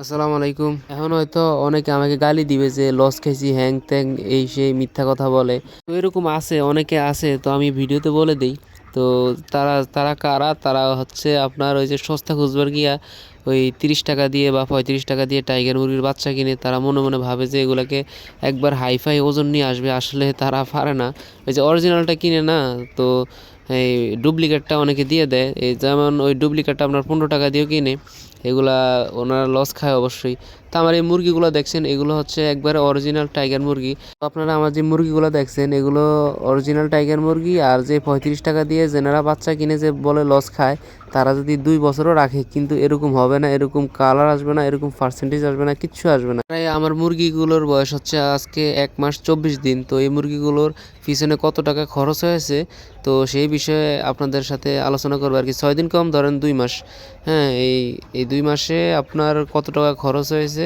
আসসালামু আলাইকুম। এখন হয়তো অনেকে আমাকে গালি দিবে যে, লস খাইছি, হ্যাং ত্যাং, এই সেই মিথ্যা কথা বলে। তো এরকম আছে, অনেকে আছে, তো আমি ভিডিওতে বলে দিই। তো তারা তারা কারা? তারা হচ্ছে আপনার ওই যে সস্তা খুঁজবার গিয়া ওই তিরিশ টাকা দিয়ে বা পঁয়ত্রিশ টাকা দিয়ে টাইগার মুরগির বাচ্চা কিনে, তারা মনে মনে ভাবে যে, এগুলাকে একবার হাইফাই ওজন নিয়ে আসবে, আসলে তারা পারে না। ওই যে অরিজিনালটা কিনে না, তো এই ডুপ্লিকেটটা অনেকে দিয়ে দেয়। এই যেমন ওই ডুপ্লিকেটটা আপনার পনেরো টাকা দিয়েও কিনে। এগুলা ওনারা লস খায় অবশ্যই। আমার এই মুরগিগুলো দেখছেন, এগুলো হচ্ছে একবারে অরিজিনাল টাইগার মুরগি। আপনারা আমার যে মুরগিগুলো দেখছেন, এগুলো অরিজিনাল টাইগার মুরগি আর যে পঁয়ত্রিশ টাকা দিয়ে জেনারা বাচ্চা কিনে যে বলে লস খায়, তারা যদি দুই বছরও রাখে, কিন্তু এরকম হবে না, এরকম কালার আসবে না, এরকম পার্সেন্টেজ আসবে না, কিচ্ছু আসবে না। প্রায় আমার মুরগিগুলোর বয়স হচ্ছে আজকে এক মাস চব্বিশ দিন, তো এই মুরগিগুলোর পিছনে কত টাকা খরচ হয়েছে, তো সেই বিষয়ে আপনাদের সাথে আলোচনা করব আর কি। ছয় দিন কম, ধরেন দুই মাস। হ্যাঁ এই এই দুই মাসে আপনার কত টাকা খরচ হয়েছে?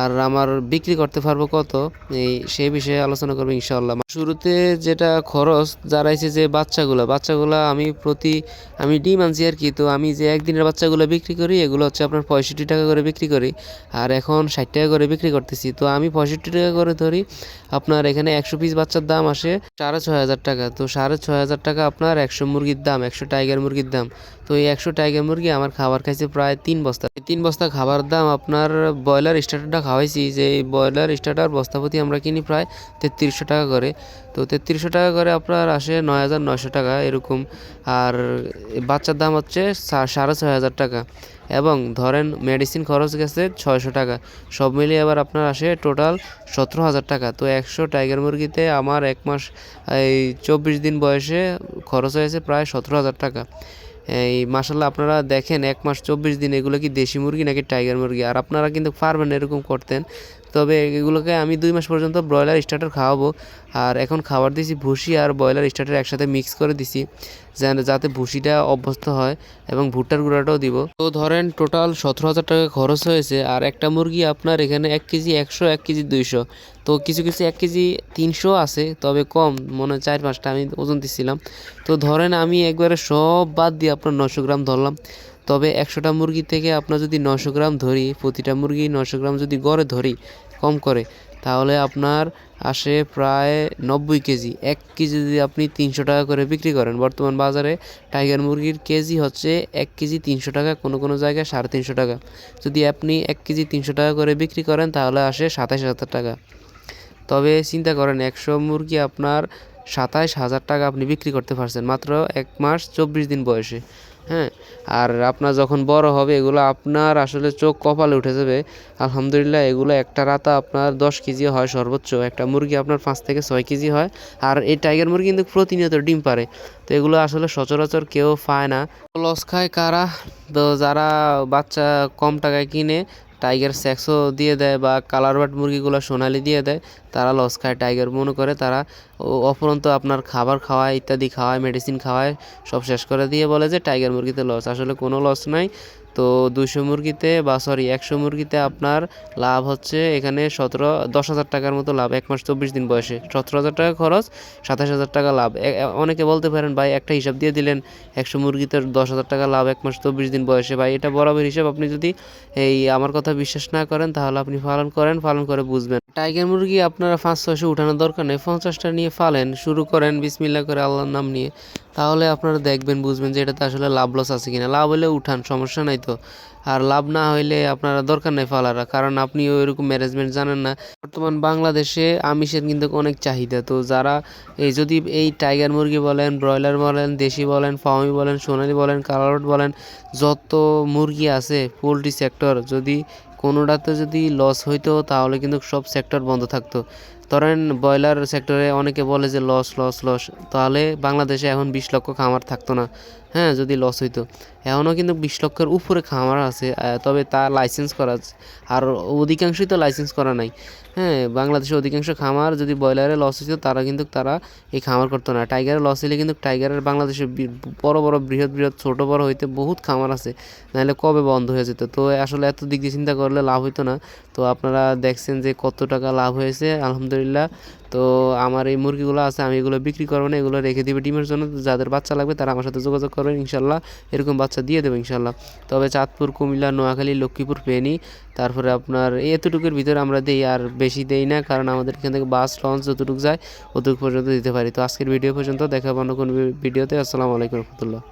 আর আমার বিক্রি করতে পারব কত, এই সেই বিষয়ে আলোচনা করব ইনশাল্লাহ শুরুতে যেটা খরচ দাঁড়াইছে যে বাচ্চাগুলো বাচ্চাগুলো আমি প্রতি, আমি ডিম আনছি আর কি, তো আমি যে একদিনের বাচ্চাগুলো বিক্রি করি, এগুলো হচ্ছে আপনার পঁয়ষট্টি টাকা করে বিক্রি করি, আর এখন ষাট টাকা করে বিক্রি করতেছি, তো আমি পঁয়ষট্টি টাকা করে ধরি, আপনার এখানে একশো পিস বাচ্চার দাম আসে সাড়ে ছয় হাজার টাকা, তো সাড়ে ছয় হাজার টাকা আপনার একশো মুরগির দাম, একশো টাইগার মুরগির দাম, তো এই একশো টাইগার মুরগি আমার খাবার খাইছে প্রায় তিন বস্তা তিন বস্তা খাবার দাম আপনার ব্রয়লার স্টার্টারটা খাওয়াইছি যে এই ব্রয়লার স্টার্টার বস্তাপতি আমরা কিনি প্রায় তেত্রিশশো টাকা করে। তো তেত্রিশশো টাকা করে আপনার আসে নয় হাজার নয়শো টাকা এরকম। আর বাচ্চার দাম হচ্ছে সাড়ে ছয় হাজার টাকা। এবং ধরেন মেডিসিন খরচ গেছে ছয়শো টাকা। সব মিলিয়ে আবার আপনার আসে টোটাল সতেরো হাজার টাকা। তো একশো টাইগার মুরগিতে আমার এক মাস, এই চব্বিশ দিন বয়সে খরচ হয়েছে প্রায় সতেরো হাজার টাকা। এই মাসাল্লাহ আপনারা দেখেন এক মাস চব্বিশ দিন এগুলো কি দেশি মুরগি নাকি টাইগার মুরগি? আর আপনারা কিন্তু পারবেন এরকম করতেন। তবে এগুলোকে আমি দুই মাস পর্যন্ত ব্রয়লার স্টার্টার খাওয়াবো। আর এখন খাবার দিছি ভুসি আর ব্রয়লার স্টার্টার একসাথে মিক্স করে দিছি, যেন যাতে ভুসিটা অভ্যস্ত হয় এবং ভুট্টার গুঁড়াটাও দিব। তো ধরেন টোটাল সতেরো হাজার টাকা খরচ হয়েছে, আর একটা মুরগি আপনার এখানে এক কেজি একশো, এক কেজি দুইশো। তো কিছু কিছু এক কেজি তিনশো আছে, তবে কম, মনে হয় চার পাঁচটা আমি ওজন দিচ্ছিলাম তো ধরেন আমি একবারে সব বাদ দিয়ে আপনার নশো গ্রাম ধরলাম। তবে একশোটা মুরগি থেকে আপনার যদি নশো গ্রাম ধরি, প্রতিটা মুরগি নশো গ্রাম যদি গড়ে ধরি, কম করে, তাহলে আপনার আসে প্রায় নব্বই কেজি। এক কেজি যদি আপনি তিনশো টাকা করে বিক্রি করেন, বর্তমান বাজারে টাইগার মুরগির কেজি হচ্ছে এক কেজি তিনশো টাকা, কোনো কোনো জায়গায় সাড়ে তিনশো টাকা। যদি আপনি এক কেজি তিনশো টাকা করে বিক্রি করেন, তাহলে আসে সাতাশ হাজার টাকা। তবে চিন্তা করেন, একশো মুরগি আপনার সাতাইশ হাজার টাকা আপনি বিক্রি করতে পারছেন। মাত্র এক মাস চব্বিশ দিন বয়সে। হ্যাঁ? আর আপনার যখন বড় হবে, এগুলো আপনার আসলে চোখ কপালে উঠে যাবে। আলহামদুলিল্লাহ, এগুলো একটা রাতা আপনার দশ কেজি হয় সর্বোচ্চ। একটা মুরগি আপনার পাঁচ থেকে ছয় কেজি হয়। আর এই টাইগার মুরগি কিন্তু প্রতিনিয়ত ডিম পারে। তো এগুলো আসলে সচরাচর কেউ পায় না। লস খায় কারা? তো যারা বাচ্চা কম টাকায় কিনে টাইগার স্যাক্সও দিয়ে দেয় বা কালার বাট মুরগিগুলো সোনালি দিয়ে দেয়, তারা লস খায়। টাইগার মনে করে তারা অপরন্ত আপনার খাবার খাওয়ায়, ইত্যাদি খাওয়ায় মেডিসিন খাওয়ায়, সব শেষ করে দিয়ে বলে যে টাইগার মুরগিতে লস আসলে কোনো লস নাই। তো দুশো মুরগিতে বা সরি একশো মুরগিতে আপনার লাভ হচ্ছে এখানে সতেরো, দশ হাজার টাকার মতো লাভ, এক মাস চব্বিশ দিন বয়সে। সতেরো হাজার টাকা খরচ, সাতাশ হাজার টাকা লাভ। অনেকে বলতে পারেন, ভাই, একটা হিসাব দিয়ে দিলেন, একশো মুরগিতে দশ হাজার টাকা লাভ এক মাস চব্বিশ দিন বয়সে। ভাই, এটা বরাবর হিসাব। আপনি যদি এই আমার কথা বিশ্বাস না করেন, তাহলে আপনি পালন করেন, পালন করে বুঝবেন। টাইগার মুরগি আপনারা পাঁচ, ছয়শো উঠানোর দরকার নেই। পঞ্চাশটা নিয়ে ফালেন, শুরু করেন বিসমিল্লা করে আল্লাহর নাম নিয়ে, তাহলে আপনারা দেখবেন, বুঝবেন যে এটাতে আসলে লাভ লস আছে কিনা। লাভ হলে উঠান, সমস্যা নাই তো। আর লাভ না হইলে আপনারা দরকার নেই ফালারা, কারণ আপনি ওইরকম ম্যানেজমেন্ট জানেন না। বর্তমান বাংলাদেশে আমিষের কিন্তু অনেক চাহিদা, তো যারা এই যদি এই টাইগার মুরগি বলেন ব্রয়লার বলেন, দেশি বলেন ফার্মি বলেন, সোনালি বলেন কালারট বলেন, যত মুরগি আছে, পোলট্রি সেক্টর যদি কোনোটাতে যদি লস হইতো, তাহলে কিন্তু সব সেক্টর বন্ধ থাকতো। ধরেন ব্রয়লার সেক্টরে অনেকে বলে যে লস লস লস তাহলে বাংলাদেশে এখন বিশ লক্ষ খামার থাকতো না। হ্যাঁ যদি লস হইতো। এখনও কিন্তু বিশ লক্ষের উপরে খামার আছে তবে তা লাইসেন্স করা। আর অধিকাংশই তো লাইসেন্স করা নাই। হ্যাঁ বাংলাদেশে অধিকাংশ খামার যদি ব্রয়লারে লস হইতো, তারা কিন্তু তারা এই খামার করতো না। টাইগারে লস হলে কিন্তু টাইগারের বাংলাদেশে বড় বড়, বৃহৎ বৃহৎ, ছোট, বড় হইতে বহুত খামার আছে। নাহলে কবে বন্ধ হয়ে যেত? তো আসলে এত দিক দিয়ে চিন্তা করলে লাভ হইতো না। তো আপনারা দেখছেন যে কত টাকা লাভ হয়েছে। আলহামদুলিল্লাহ আলহামদুলিল্লাহ। তো আমার এই মুরগিগুলো আছে, আমি এগুলো বিক্রি করব না, এগুলো রেখে দিবে ডিমের জন্য। যাদের বাচ্চা লাগবে তারা আমার সাথে যোগাযোগ করবেন ইনশাল্লাহ। এরকম বাচ্চা দিয়ে দেবো, ইনশাল্লাহ। তবে চাঁদপুর, কুমিল্লা, নোয়াখালী, লক্ষ্মীপুর ফেনী তারপরে আপনার এতটুকুর ভিতরে আমরা দিই আর বেশি দেই না, কারণ আমাদের এখান থেকে বাস, লঞ্চ যতটুকু যায়, অতটুকু পর্যন্ত দিতে পারি। তো আজকের ভিডিও পর্যন্ত, দেখা হবে অন্য কোনো ভিডিওতে। আসসালামু আলাইকুম রহমতুল্লাহ।